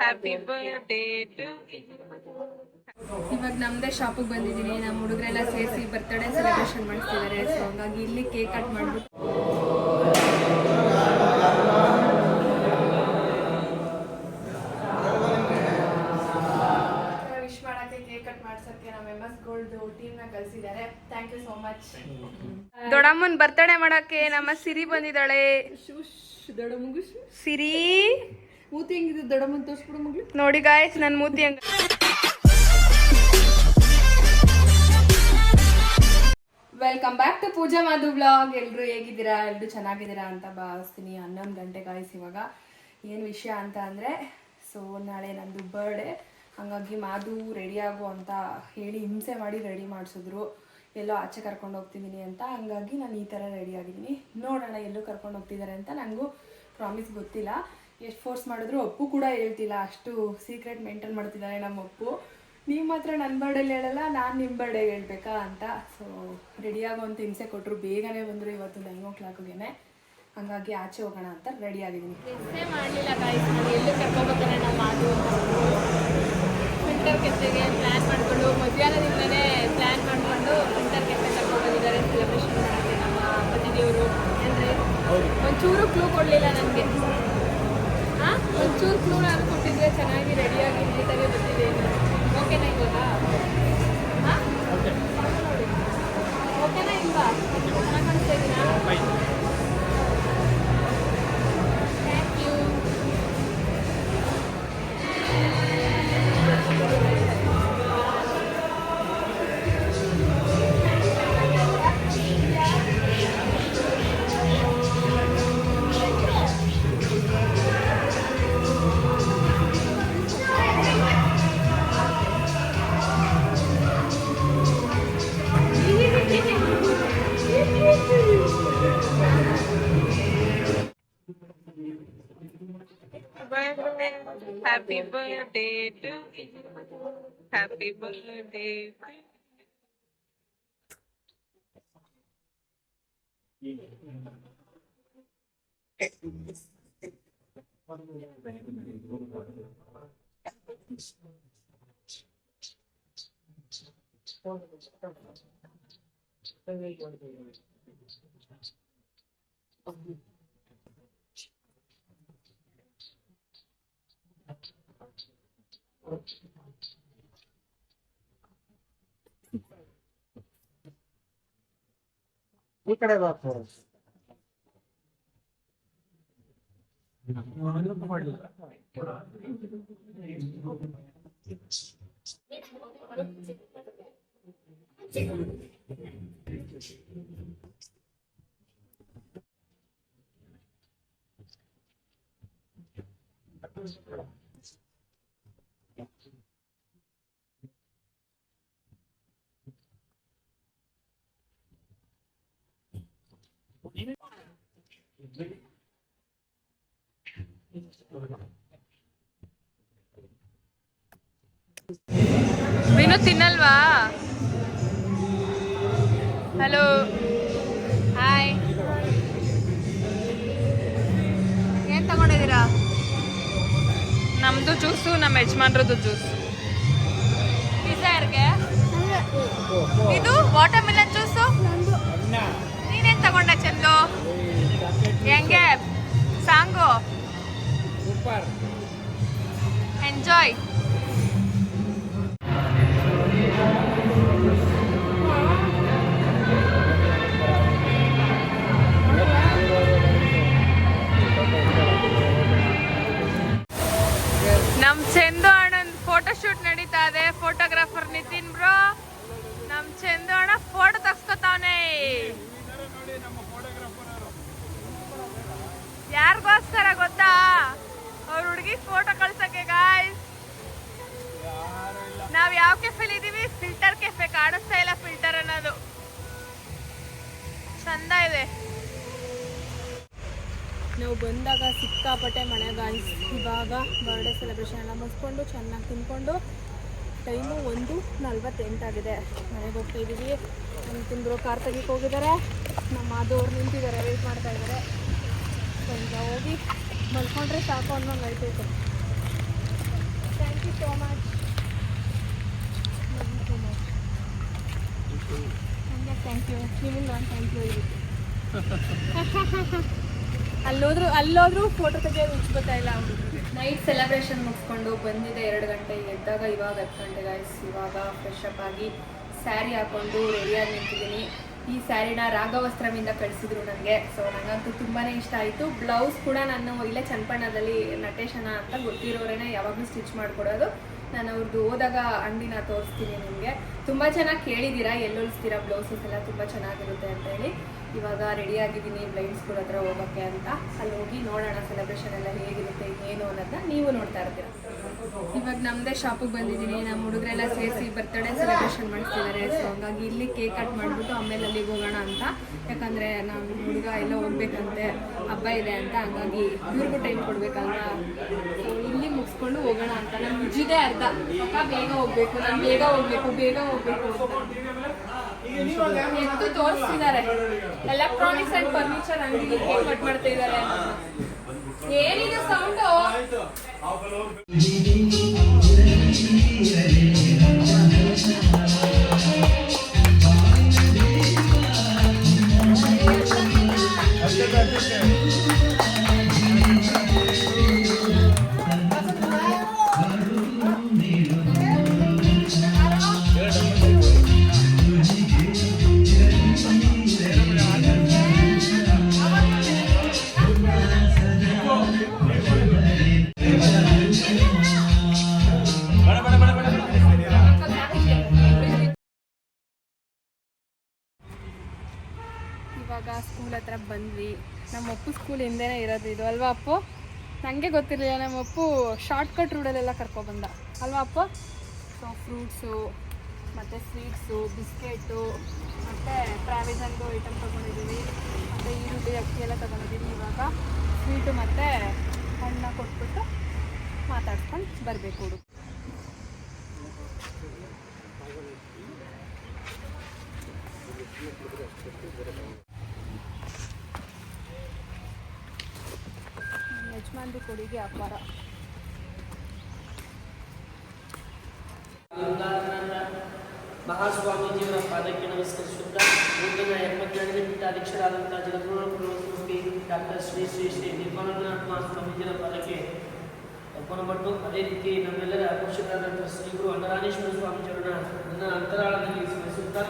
Happy birthday to ಇವಾಗ ನಮ್ದೇ ಶಾಪಿಗೆ ಬಂದಿದ್ದೀನಿ ನಮ್ಮ ಹುಡುಗರೆಲ್ಲ ಸೇರಿಸಿ ಬರ್ತ್ಡೇ ಸೆಲೆಬ್ರೇಷನ್ ಮಾಡ್ತಿದ್ದಾರೆ ಸೊ ಹಂಗಾಗಿ ಇಲ್ಲಿ ಕೇಕ್ ಕಟ್ ಮಾಡ್ಬಿಟ್ಟು. ವಿಶ್ ಮಾಡಕ್ಕೆ ಕೇಕ್ ಕಟ್ ಮಾಡ್ಸಕ್ಕೆ ನಮ್ಮ ಮೆಂಬರ್ಸ್ ಎಸ್ ಗೋಲ್ಡ್ ಟೀಮ್ನ ಕಳಿಸಿದ್ದಾರೆ. ಥ್ಯಾಂಕ್ ಯು ಸೋ ಮಚ್ ದೊಡ್ಡಮ್ಮನ್ ಬರ್ತಡೆ ಮಾಡಕ್ಕೆ ನಮ್ಮ ಸಿರಿ ಬಂದಿದ್ದಾಳೆ. ಸಿರಿ. ಮೂತಿ ಹೆಂಗಿದೆ? ದೊಡಮ್ಮನ್ ತೋರಿಸ್ಬಿಡು ಮಗ್ಳು. ನೋಡಿ ಗಾಯ್ಸ್ ನನ್ ಮೂತಿ ಹಂಗ welcome back to Pooja Madhu blog ಎಲ್ಲರೂ ಹೇಗಿದ್ದೀರಾ? ಎಲ್ರು ಚೆನ್ನಾಗಿದ್ದೀರಾ ಅಂತ ಭಾವಿಸ್ತೀನಿ. ಹನ್ನೊಂದು ಗಂಟೆ ಗಾಯ್ಸ್ ಇವಾಗ. ಏನು ವಿಷಯ ಅಂತ ಅಂದರೆ ಸೊ ನಾಳೆ ನಂದು ಬರ್ಡೇ ಹಂಗಾಗಿ ಮಾಧು ರೆಡಿ ಆಗು ಅಂತ ಹೇಳಿ ಹಿಂಸೆ ಮಾಡಿ ರೆಡಿ ಮಾಡಿಸಿದ್ರು. ಎಲ್ಲೋ ಆಚೆ ಕರ್ಕೊಂಡು ಹೋಗ್ತಿದ್ದೀನಿ ಅಂತ, ಹಂಗಾಗಿ ನಾನು ಈ ಥರ ರೆಡಿ ಆಗಿದ್ದೀನಿ ನೋಡೋಣ ಎಲ್ಲೂ ಕರ್ಕೊಂಡು ಹೋಗ್ತಿದ್ದಾರೆ ಅಂತ ನನಗೂ ಪ್ರಾಮಿಸ್ ಗೊತ್ತಿಲ್ಲ. ಎಷ್ಟು ಫೋರ್ಸ್ ಮಾಡಿದ್ರು ಅಪ್ಪು ಕೂಡ ಹೇಳ್ತಿಲ್ಲ. ಅಷ್ಟು ಸೀಕ್ರೆಟ್ ಮೇಂಟೈನ್ ಮಾಡ್ತಿದ್ದಾರೆ ನಮ್ಮ ಅಪ್ಪು ನೀವು ಮಾತ್ರ ನನ್ನ ಬರ್ಡೇಲಿ ಹೇಳಲ್ಲ, ನಾನು ನಿಮ್ಮ ಬರ್ಡೇಗೆ ಹೇಳ್ಬೇಕಾ ಅಂತ. ಸೊ ರೆಡಿಯಾಗೋ ಅಂತ ಹಿಂಸೆ ಕೊಟ್ಟರು ಬೇಗನೆ ಬಂದರು ಇವತ್ತು ನೈನ್ ಓ ಕ್ಲಾಕ್ಗೆ ಹಂಗಾಗಿ ಆಚೆ ಹೋಗೋಣ ಅಂತ ರೆಡಿ ಆಗಿದ್ದೀನಿ ಮಾಡಲಿಲ್ಲ ಗಾಯ್ಸ್ ನಾನು ಎಲ್ಲೂ ಕರ್ಕೊಬೇಕಾರೆ ನಮ್ಮ ಮಾತು? ಪ್ಲ್ಯಾನ್ ಮಾಡಿಕೊಂಡು ಮಧ್ಯಾಹ್ನದಿಂದಲೇ ಪ್ಲ್ಯಾನ್ ಮಾಡಿಕೊಂಡು ವಿಂಟರ್ ತಗೊಂಡು ಬಂದಿದ್ದಾರೆ ಸೆಲೆಬ್ರೇಷನ್ ಮಾಡೋಕ್ಕೆ ನಮ್ಮ ಪತಿದೇವರು ಅಂದರೆ ಒಂಚೂರು ಕ್ಲೂ ಕೊಡಲಿಲ್ಲ ನನಗೆ ಹಾಂ ಒಂಚೂರು ಕ್ಲೂ ನಾನು ಕೊಟ್ಟಿದ್ರೆ ಚೆನ್ನಾಗಿ ರೆಡಿಯಾಗಿ ನೀಟಾಗಿ ಬಂದಿದೆ ಓಕೆನಾ ಇವಾಗ ಹಾಂ ಓಕೆನಾ ಇಲ್ವಾ ಚೆನ್ನಾಗಿ ಕಾಣಿಸ್ತಾ ಇದೀನಾ ಬರ್ಡೇ ಟು ಹ್ಯಾಪಿ ಬರ್ಡೇ ಈ ಕಡೆ ಬಾಪು ವಿನು ತಿನ್ನಲ್ವಾ? ಹಲೋ ಹಾಯ್ ಏನ್ ತಗೊಂಡಿದ್ದೀರಾ? ನಮ್ದು ಜ್ಯೂಸು ನಮ್ಮ ಯಜಮಾನ್ರದ್ದು ಜ್ಯೂಸ್ ಪಿಜ್ಜಾ ಯಾರಿಗೆ? ಇದು ವಾಟರ್ ಮಿಲನ್ ಜ್ಯೂಸು ನೀನೇನ್ ತಗೊಂಡ ಚಂದು? ಹೆಂಗೆ ಸಾಂಗು ಎಂಜಾಯ್ ನಮ್ ಚಂದು ಯಾರಿಗೋಸ್ಕರ ಗೊತ್ತಾ? ಅವ್ರ ಹುಡುಗಿ ಫೋಟೋ ಕಳ್ಸಕ್ಕೆ ಗಾಯ್ಸ್ ನಾವ್ ಯಾವ ಕೆಫೆಲ್ ಇದೀವಿ? ಫಿಲ್ಟರ್ ಕೆಫೆ ಕಾಣಿಸ್ತಾ ಇಲ್ಲ ಫಿಲ್ಟರ್ ಅನ್ನೋದು. ಚಂದ ಇದೆ. ನಾವು ಬಂದಾಗ ಸಿಕ್ಕಾಪಟ್ಟೆ ಮಳೆ ಗಾಯ್ಸ್ ಇವಾಗ ಬರ್ಡೇ ಸೆಲೆಬ್ರೇಷನ್ ಎಲ್ಲ ಮುಗಿಸ್ಕೊಂಡು ಚೆನ್ನಾಗಿ ತಿನ್ಕೊಂಡು ಟೈಮು ಒಂದು ನಲ್ವತ್ತೆಂಟಾಗಿದೆ ಮನೆಗೆ ಹೋಗ್ತಾ ಇದ್ದೀವಿ ನಮ್ಮ ತಿಂದರು ಕಾರ್ ಹೋಗಿದ್ದಾರೆ. ನಮ್ಮ ಮಾದವ್ರು ನಿಂತಿದ್ದಾರೆ ವೆಯ್ಟ್ ಮಾಡ್ತಾ ಇದ್ದಾರೆ. ಸೊ ಈಗ ಹೋಗಿ ಮಲ್ಕೊಂಡ್ರೆ ಸಾಕು ಅನ್ನೋ ನೈತೈತೆ thank you so much thank you ನಿಮಗೆ ನಾನು ಥ್ಯಾಂಕ್ ಯು ಅಲ್ಲೋದ್ರು ಅಲ್ಲೋದ್ರು ಫೋಟೋ ತೆಗಿಯೋದು ಹುಚ್ಚು ಇಲ್ಲ ಇಲ್ಲ ನೈಟ್ ಸೆಲೆಬ್ರೇಷನ್ ಮುಗಿಸ್ಕೊಂಡು ಬಂದಿದೆ ಎರಡು ಗಂಟೆಗೆ ಎದ್ದಾಗ ಇವಾಗ ಹತ್ತು ಗಂಟೆ ಗಾಯ್ಸ್ ಇವಾಗ ಫ್ರೆಶ್ ಅಪ್ ಆಗಿ ಸ್ಯಾರಿ ಹಾಕೊಂಡು ರೆಡಿಯಾಗಿ ನಿಂತಿದ್ದೀನಿ. ಈ ಸ್ಯಾರಿನ ರಾಗವಸ್ತ್ರವಿಂದ ಕಳಿಸಿದ್ರು ನನಗೆ. ಸೊ ನನಗಂತೂ ತುಂಬಾ ಇಷ್ಟ ಆಯಿತು. ಬ್ಲೌಸ್ ಕೂಡ ನಾನು ಇಲ್ಲೇ ಚನ್ನಪಣ್ಣದಲ್ಲಿ ನಟೇಶನ ಅಂತ ಗೊತ್ತಿರೋರೇನೆ ಯಾವಾಗಲೂ ಸ್ಟಿಚ್ ಮಾಡಿಕೊಡೋದು. ನಾನು ಅವ್ರದ್ದು ಹೋದಾಗ ಅಂಗಡಿನ ತೋರಿಸ್ತೀನಿ ನಿಮಗೆ. ತುಂಬ ಚೆನ್ನಾಗಿ ಕೇಳಿದ್ದೀರಾ ಎಲ್ಲೊಲಿಸ್ತೀರಾ ಬ್ಲೌಸಸ್ ಎಲ್ಲ? ತುಂಬ ಚೆನ್ನಾಗಿರುತ್ತೆ ಅಂತ ಹೇಳಿ. ಇವಾಗ ರೆಡಿ ಆಗಿದ್ದೀನಿ ಬ್ಲೈಂಡ್ಸ್ಗಳ ಹತ್ರ ಹೋಗೋಕ್ಕೆ ಅಂತ. ಅಲ್ಲಿ ಹೋಗಿ ನೋಡೋಣ ಸೆಲೆಬ್ರೇಷನ್ ಎಲ್ಲ ಹೇಗಿರುತ್ತೆ, ಏನು ಅನ್ನೋದನ್ನ ನೀವು ನೋಡ್ತಾ ಇರ್ತೀರ. ಇವಾಗ ನಮ್ಮದೇ ಶಾಪಿಗೆ ಬಂದಿದ್ದೀನಿ. ನಮ್ಮ ಹುಡುಗರೆಲ್ಲ ಸೇರಿಸಿ ಬರ್ತ್ಡೇ ಸೆಲೆಬ್ರೇಷನ್ ಮಾಡ್ತಿದ್ದಾರೆ ಸೊ ಹಂಗಾಗಿ ಇಲ್ಲಿ ಕೇಕ್ ಕಟ್ ಮಾಡಿಬಿಟ್ಟು ಆಮೇಲೆ ಅಲ್ಲಿಗೆ ಹೋಗೋಣ ಅಂತ. ಯಾಕಂದರೆ ನಮ್ಮ ಹುಡುಗ ಎಲ್ಲ ಹೋಗ್ಬೇಕಂತೆ. ಹಬ್ಬ ಇದೆ ಅಂತ. ಹಂಗಾಗಿ ಇವ್ರಿಗೂ ಟೈಮ್ ಕೊಡಬೇಕಲ್ಲ ಮುಗಿಸ್ಕೊಂಡು ಹೋಗೋಣ ಅಂತ ನಮ್ಗೆ ಮುಜ್ಜಿದೆ ಅರ್ಧ ಅಕ್ಕ ಬೇಗ ಹೋಗ್ಬೇಕು ನಾನು ಬೇಗ ಹೋಗ್ಬೇಕು ಬೇಗ ಹೋಗ್ಬೇಕು ಎಷ್ಟು ತೋರಿಸ್ತಿದ್ದಾರೆ ಎಲೆಕ್ಟ್ರಾನಿಕ್ಸ್ ಅಂಡ್ ಫರ್ನಿಚರ್ ಅಂಗಡಿ ಏನ್ ಕಟ್ ಮಾಡ್ತಾ ಇದ್ದಾರೆ ಏನಿದೆ ಸೌಂಡು ಸ್ಕೂಲ್ ಹಿಂದೆನೇ ಇರೋದು ಇದು, ಅಲ್ವಾ ಅಪ್ಪು? ನನಗೆ ಗೊತ್ತಿರಲಿಲ್ಲ, ನಮ್ಮ ಅಪ್ಪು ಶಾರ್ಟ್ಕಟ್ ರೂಡಲ್ಲೆಲ್ಲ ಕರ್ಕೊಬಂದ. ಅಲ್ವಾ ಅಪ್ಪು? ಸೊ ಫ್ರೂಟ್ಸು ಮತ್ತು ಸ್ವೀಟ್ಸು ಬಿಸ್ಕೆಟು ಮತ್ತು ಪ್ರಾವಿಸನ್ದು ಐಟಮ್ ತೊಗೊಂಡಿದ್ದೀವಿ. ಮತ್ತು ಈರುಳ್ಳಿ, ಅಕ್ಕಿ ಎಲ್ಲ ತೊಗೊಂಡಿದ್ದೀವಿ ಇವಾಗ. ಸ್ವೀಟು ಮತ್ತು ಹಣ್ಣ ಕೊಟ್ಬಿಟ್ಟು ಮಾತಾಡ್ಕೊಂಡು ಬರಬೇಕು ಯಜಮಾನ್ರಿ ಕೊಡುಗೆ ಅಪಾರ. ಮಹಾಸ್ವಾಮೀಜಿಯವರ ಪಾದಕ್ಕೆ ನಮಸ್ಕರಿಸುತ್ತಾ ಮುಂದಿನ ಎಪ್ಪತ್ತೆರಡನೇ ಪೀಠಾಧ್ಯಕ್ಷರಾದಂಥ ಜಗದ್ಗುರು ಪ್ರಭುಸ್ವಾಮಿ ಡಾಕ್ಟರ್ ಶ್ರೀ ಶ್ರೀ ಶ್ರೀ ನಿರ್ಮಲಾನಂದ ಸ್ವಾಮೀಜಿಯವರ ಪಾದಕ್ಕೆ ಒಪ್ಪನಪಟ್ಟು ಅದೇ ರೀತಿ ನಮ್ಮೆಲ್ಲರ ಪೋಷಕರಾದಂಥ ಶ್ರೀ ಗುರು ಅನ್ನರಾಜೇಶ್ವರ ಸ್ವಾಮೀಜಿಯವರನ್ನ ನನ್ನ ಅಂತರಾಳದಲ್ಲಿ ಸ್ಮರಿಸುತ್ತಾ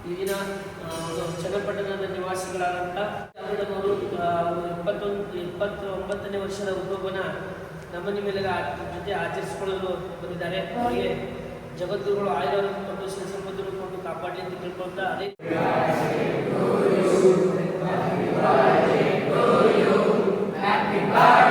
ಈ ದಿನ ಆ, ಒಂದು ಚನ್ನಪಟ್ಟಣದ ನಿವಾಸಿಗಳಾದಂಥ ಅವರು ಇಪ್ಪತ್ತೊಂದು ಇಪ್ಪತ್ತೊಂಬತ್ತನೇ ವರ್ಷದ ಹುಟ್ಟುಹಬ್ಬನ ನಮ್ಮ ನಿಮ್ಮೆಲ್ಲರ ಜೊತೆ ಆಚರಿಸಿಕೊಳ್ಳಲು ಬಂದಿದ್ದಾರೆ. ಅವರಿಗೆ ಜಗದ್ಗುರುಗಳು ಆಯುರ್ವೇದ ಕೊಟ್ಟು ಶ್ರೀ ಸಂಪತ್ತನ್ನು ಕೊಟ್ಟು ಕಾಪಾಡಲಿ ಅಂತ ಕೇಳ್ಕೊಳ್ತಾ ಅದೇ ಅಲ್ಲೆಲ್ಲ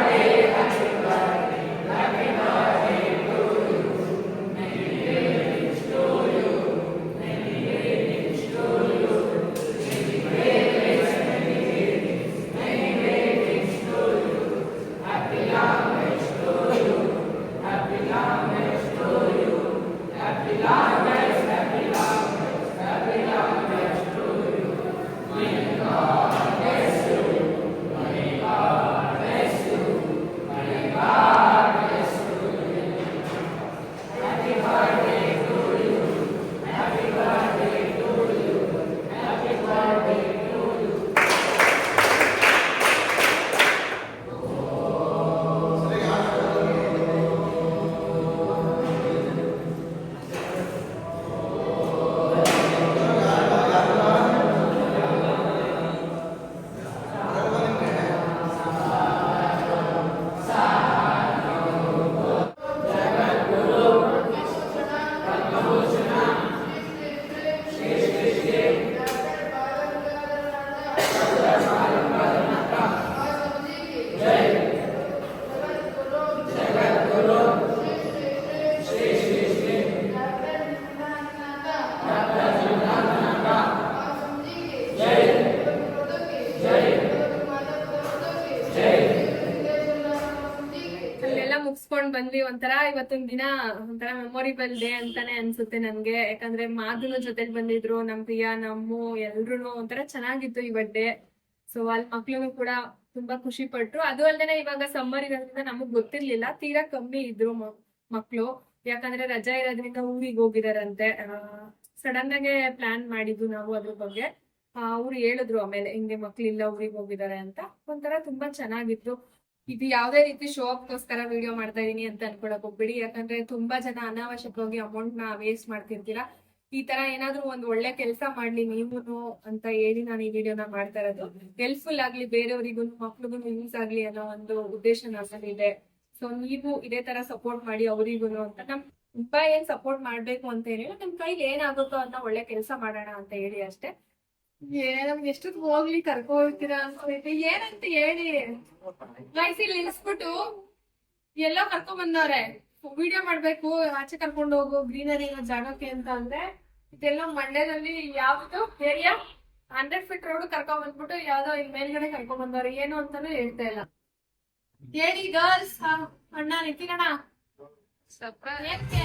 ಒಂಥರ ಇವತ್ತಿನ ದಿನ ಒಂಥರ ಮೆಮೊರಿಬಲ್ ಡೇ ಅಂತಾನೆ ಅನ್ಸುತ್ತೆ ನನ್ಗೆ. ಯಾಕಂದ್ರೆ ಮಾಧುನ ಜೊತೆಲಿ ಬಂದಿದ್ರು, ನಮ್ ಪ್ರಿಯಾ, ನಮ್ಮು ಎಲ್ರು ಒಂಥರ ಚೆನ್ನಾಗಿತ್ತು ಇವತ್ ಡೇ ಸೊ ಅಲ್ಲಿ ಮಕ್ಳು ಕೂಡ ತುಂಬಾ ಖುಷಿ ಪಟ್ರು. ಅದು ಅಲ್ಲದೆ ಇವಾಗ ಸಮ್ಮರ್ ಇರೋದ್ರಿಂದ ನಮಗ್ ಗೊತ್ತಿರ್ಲಿಲ್ಲ. ತೀರಾ ಕಮ್ಮಿ ಇದ್ರು ಮಕ್ಳು. ಯಾಕಂದ್ರೆ ರಜಾ ಇರೋದ್ರಿಂದ ಊರಿಗೆ ಹೋಗಿದಾರಂತೆ. ಸಡನ್ ಆಗಿ ಪ್ಲಾನ್ ಮಾಡಿದ್ವು ನಾವು ಅದ್ರ ಬಗ್ಗೆ. ಅವ್ರು ಹೇಳಿದ್ರು ಆಮೇಲೆ, ಹಿಂಗೆ ಮಕ್ಳಿಲ್ಲ ಊರಿಗೆ ಹೋಗಿದ್ದಾರೆ ಅಂತ. ಒಂಥರ ತುಂಬಾ ಚೆನ್ನಾಗಿತ್ತು. ಇದು ಯಾವ್ದೇ ರೀತಿ ಶೋ ಅಪ್ಗೋಸ್ಕರ ವಿಡಿಯೋ ಮಾಡ್ತಾ ಇದೀನಿ ಅಂತ ಅನ್ಕೊಳಕ್ ಹೋಗ್ಬಿಡಿ. ಯಾಕಂದ್ರೆ ತುಂಬಾ ಜನ ಅನಾವಶ್ಯಕವಾಗಿ ಅಮೌಂಟ್ನ ವೇಸ್ಟ್ ಮಾಡ್ತಿರ್ತೀರಾ. ಈ ತರ ಏನಾದ್ರೂ ಒಂದ್ ಒಳ್ಳೆ ಕೆಲಸ ಮಾಡ್ಲಿ ನೀವುನು ಅಂತ ಹೇಳಿ ನಾನು ಈ ವಿಡಿಯೋನ ಮಾಡ್ತಾ ಇರೋದು. ಹೆಲ್ಪ್ಫುಲ್ ಆಗ್ಲಿ ಬೇರೆಯವರಿಗೂ ಮಕ್ಳಿಗೂ ಯೂಸ್ ಆಗ್ಲಿ ಅನ್ನೋ ಒಂದು ಉದ್ದೇಶ ನನ್ನಲ್ಲಿದೆ ಸೊ ನೀವು ಇದೇ ತರ ಸಪೋರ್ಟ್ ಮಾಡಿ ಅವರಿಗೂ ಅಂತ. ನಮ್ ತುಂಬಾ ಏನ್ ಸಪೋರ್ಟ್ ಮಾಡ್ಬೇಕು ಅಂತ ಹೇಳಿ ನಿಮ್ ಕೈಲಿ ಏನಾಗುತ್ತೋ ಅಂತ ಒಳ್ಳೆ ಕೆಲಸ ಮಾಡೋಣ ಅಂತ ಹೇಳಿ ಅಷ್ಟೇ. ಏ ನಮ್ಗೆ ಎಷ್ಟೊತ್ತು ಹೋಗ್ಲಿ ಕರ್ಕೊ ಹೋಗ್ತೀರಾ ಅನ್ಕೊಂಡಿದ್ದೆ ಏನಂತ ಹೇಳಿ. ವಯಸ್ಸಿಲ್ ನಿಲ್ಸ್ಬಿಟ್ಟು ಎಲ್ಲೋ ಕರ್ಕೊಂಡ್ ಬಂದವ್ರೆ ವಿಡಿಯೋ ಮಾಡ್ಬೇಕು ಆಚೆ ಕರ್ಕೊಂಡು ಹೋಗು ಗ್ರೀನರಿ ಇರೋ ಜಾಗಕ್ಕೆ ಅಂತ ಅಂದ್ರೆ ಇದೆಲ್ಲ ಮಂಡ್ಯದಲ್ಲಿ ಯಾವ್ದು ಏರಿಯಾ ಹಂಡ್ರೆಡ್ ಫೀಟ್ ರೋಡ್ ಕರ್ಕೊಂಡ್ ಬಂದ್ಬಿಟ್ಟು ಯಾವ್ದೋ ಇಲ್ಲಿ ಮೇಲ್ಗಡೆ ಕರ್ಕೊಂಡ್ ಬಂದವ್ರೆ ಏನು ಅಂತಾನು ಹೇಳ್ತಾ ಇಲ್ಲ. ಹೇಳಿ ಗರ್ಲ್ಸ್ ಅಣ್ಣ ಸಪ್ಪ ಯಾಕೆ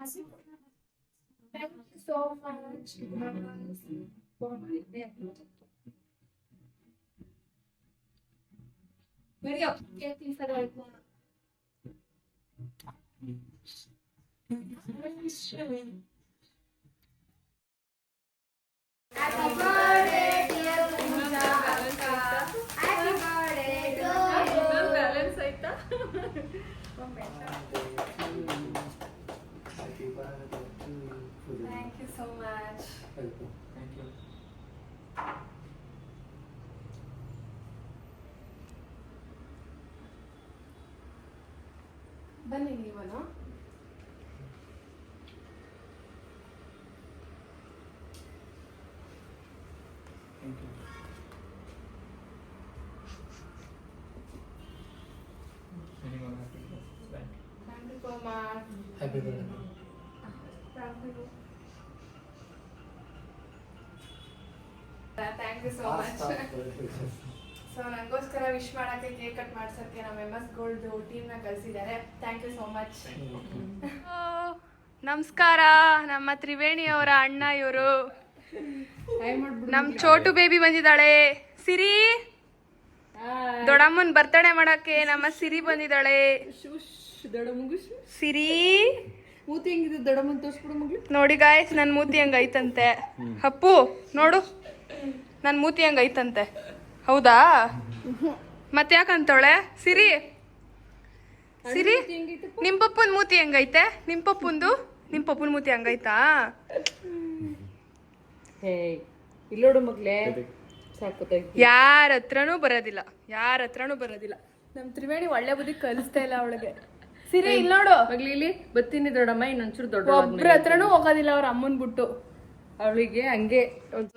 Assim, pelo que sou falante, mas por né, né, Maria, por é que tem farol com Happy. ಬನ್ನಿ ನೀವನು thank you so much happy birthday thank you so much so ನನಗೋಸ್ಕರ ವಿಶ್ ಮಾಡಕ್ಕೆ ಕೇಕ್ ಕಟ್ ಮಾಡ್ಸಕ್ಕೆ ನಮ್ಮ M S gold ಟೀಮ್ನ ಕಳಿಸಿದ್ದಾರೆ. Thank you so much ನಮಸ್ಕಾರ. ನಮ್ಮ ತ್ರಿವೇಣಿ ಅವರ ಅಣ್ಣ ಇವರು. ನಮ್ ಚೋಟು ಬೇಬಿ ಬಂದಿದ್ದಾಳೆ. ಸಿರಿ. ದೊಡಮ್ಮನ್ ಬರ್ತಡೆ ಮಾಡಕ್ಕೆ ನಮ್ಮ ಸಿರಿ ಬಂದಿದ್ದಾಳೆ. ಸಿರಿ. ನೋಡಿ ಗಾಯ್ಸ್ ನನ್ ಮೂತಿ ಹಂಗೈತಂತೆ ಅಪ್ಪು ನೋಡು. ನನ್ ಮೂತಿ ಹಂಗ ಐತಂತೆ. ಹೌದಾ? ಮತ್ತೆ ಯಾಕಂತವಳೆ ಸಿರಿ. ಸಿರಿ ನಿಮ್ ಪಪ್ಪನ್ ಮೂತಿ ಹೆಂಗೈತೆ? ನಿಮ್ ಪಪ್ಪಂದು? ನಿಮ್ ಪಪ್ಪನ್ ಮೂತಿ ಹಂಗೈತಾ ಇಲ್ಲೋಡು ಮಗ್ಲೇ. ಯಾರ ಹತ್ರನೂ ಬರೋದಿಲ್ಲ. ಯಾರ ಹತ್ರನೂ ಬರೋದಿಲ್ಲ. ನಮ್ ತ್ರಿವೇಣಿ ಒಳ್ಳೆ ಬುದ್ಧಿ ಕಲಿಸ್ತಾ ಇಲ್ಲ ಅವಳಿಗೆ. ಸಿರಿ ಇಲ್ಲಿ ನೋಡು. ಮಗ್ಲಿ ಇಲ್ಲಿ ಬತ್ತೀನಿ ದೊಡ್ಡಮ್ಮ ಇನ್ನೊಂಚೂರು ದೊಡ್ಡ ಒಬ್ರ ಹತ್ರನೂ ಹೋಗೋದಿಲ್ಲ ಅವ್ರ ಅಮ್ಮನ್ ಬಿಟ್ಟು. ಅವಳಿಗೆ ಹಂಗೆ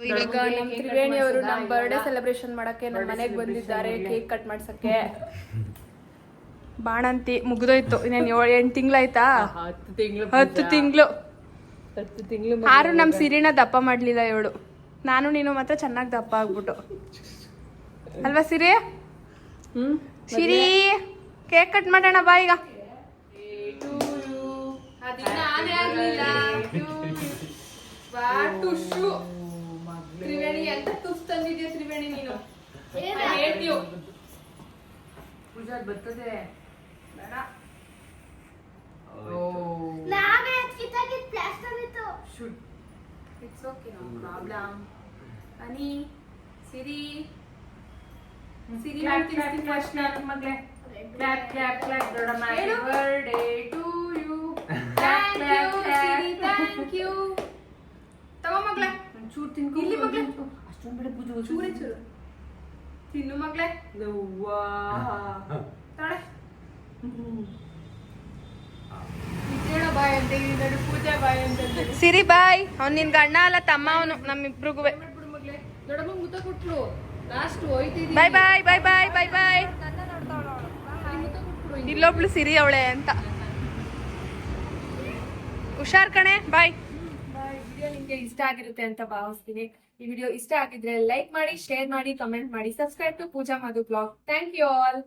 ಇವಾಗ ನಮ್ ತ್ರಿವೇಣಿ ಅವರು ನಮ್ ಬರ್ಡೇ ಸೆಲೆಬ್ರೇಷನ್ ಮಾಡಕ್ಕೆ ನಮ್ಮ ಮನೆಗೆ ಬಂದಿದ್ದಾರೆ ಕೇಕ್ ಕಟ್ ಮಾಡ್ಸಕ್ಕೆ ಬಾಣಂತಿ ಮುಗ್ದೋಯ್ತು ಇನ್ನೇನ್ ಏಳು ಎಂಟು ತಿಂಗ್ಳಾಯ್ತಾ ಹತ್ತು ತಿಂಗಳು ಹತ್ತು ತಿಂಗಳು ಹತ್ತು ತಿಂಗಳು ಆರು ನಮ್ ಸಿರಿನ ದಪ್ಪ ಮಾಡ್ಲಿಲ್ಲ ಇವಳು ನಾನು ನೀನು ಮಾತ್ರ ಚೆನ್ನಾಗಿ ದಪ್ಪ ಆಗ್ಬಿಟ್ಟು ಅಲ್ವಾ ಸಿರಿ ಸಿರಿ ಕೇಕ್ ಕಟ್ ಮಾಡೋಣ ಬಾ ಈಗ ತ್ರಿವೇಣಿ ಎಂತ ತುಫ್ ತಂದಿದ್ಯಾ ತ್ರಿವೇಣಿ ನೀನು ಪೂಜಾ ಬರ್ತದೆ ಬೇಡ ನಾವೇ ಕಿತ್ತಾಕಿದ್ ಪ್ಲಾಸ್ಟರ್ ಇತ್ತು ಇಟ್ಸ್ ಓಕೆ ನೋ ಪ್ರಾಬ್ಲಮ್ ಅನಿ ಸಿರಿ ಸಿರಿ ಮಾಡ್ತೀನಿ ಫಸ್ಟ್ ನಾನು ಮಗ್ಲೆ ಕ್ಲಾಪ್ ಕ್ಲಾಪ್ ಕ್ಲಾಪ್ ದೊಡ್ಡಮ್ಮ ಹೇಳು. Birthday to you thank you Siri thank you ತಗೋ ಒಂಚೂರು ತಿನ್ಕೊ ಇಲ್ಲಿ ಮಗ್ಲೆ. ಅಷ್ಟೊಂದು ಬಿಡ ಪೂಜೆ ಚೂರೇ ಚೂರು. ತಿನ್ನು ಯವ್ವಾ. ಬಾಯ್ ಅಂತ ಸಿರಿ ಬಾಯ್. ಅವ್ನು ನಿನ್ ಗಂಡ ಅಲ್ಲ ತಮ್ಮ ಅವನು ನಮ್ಮಿಬ್ರಿಗೂ ಬಾಯ್ ಬಾಯ್ ಬಾಯ್ ಬಾಯ್ ಬಾಯ್ ಬಾಯ್ ಇಲ್ಲೊಬ್ಳು ಸಿರಿ ಅವಳೆ ಅಂತ. ಹುಷಾರ್ ಕಣೆ ಬಾಯ್ ಇಷ್ಟ ಆಗಿರುತ್ತೆ ಅಂತ ಭಾವಿಸ್ತೀನಿ. ಈ ವಿಡಿಯೋ ಇಷ್ಟ ಆಗಿದ್ರೆ ಲೈಕ್ ಮಾಡಿ ಶೇರ್ ಮಾಡಿ ಕಮೆಂಟ್ ಮಾಡಿ subscribe to Pooja Madhu blog thank you all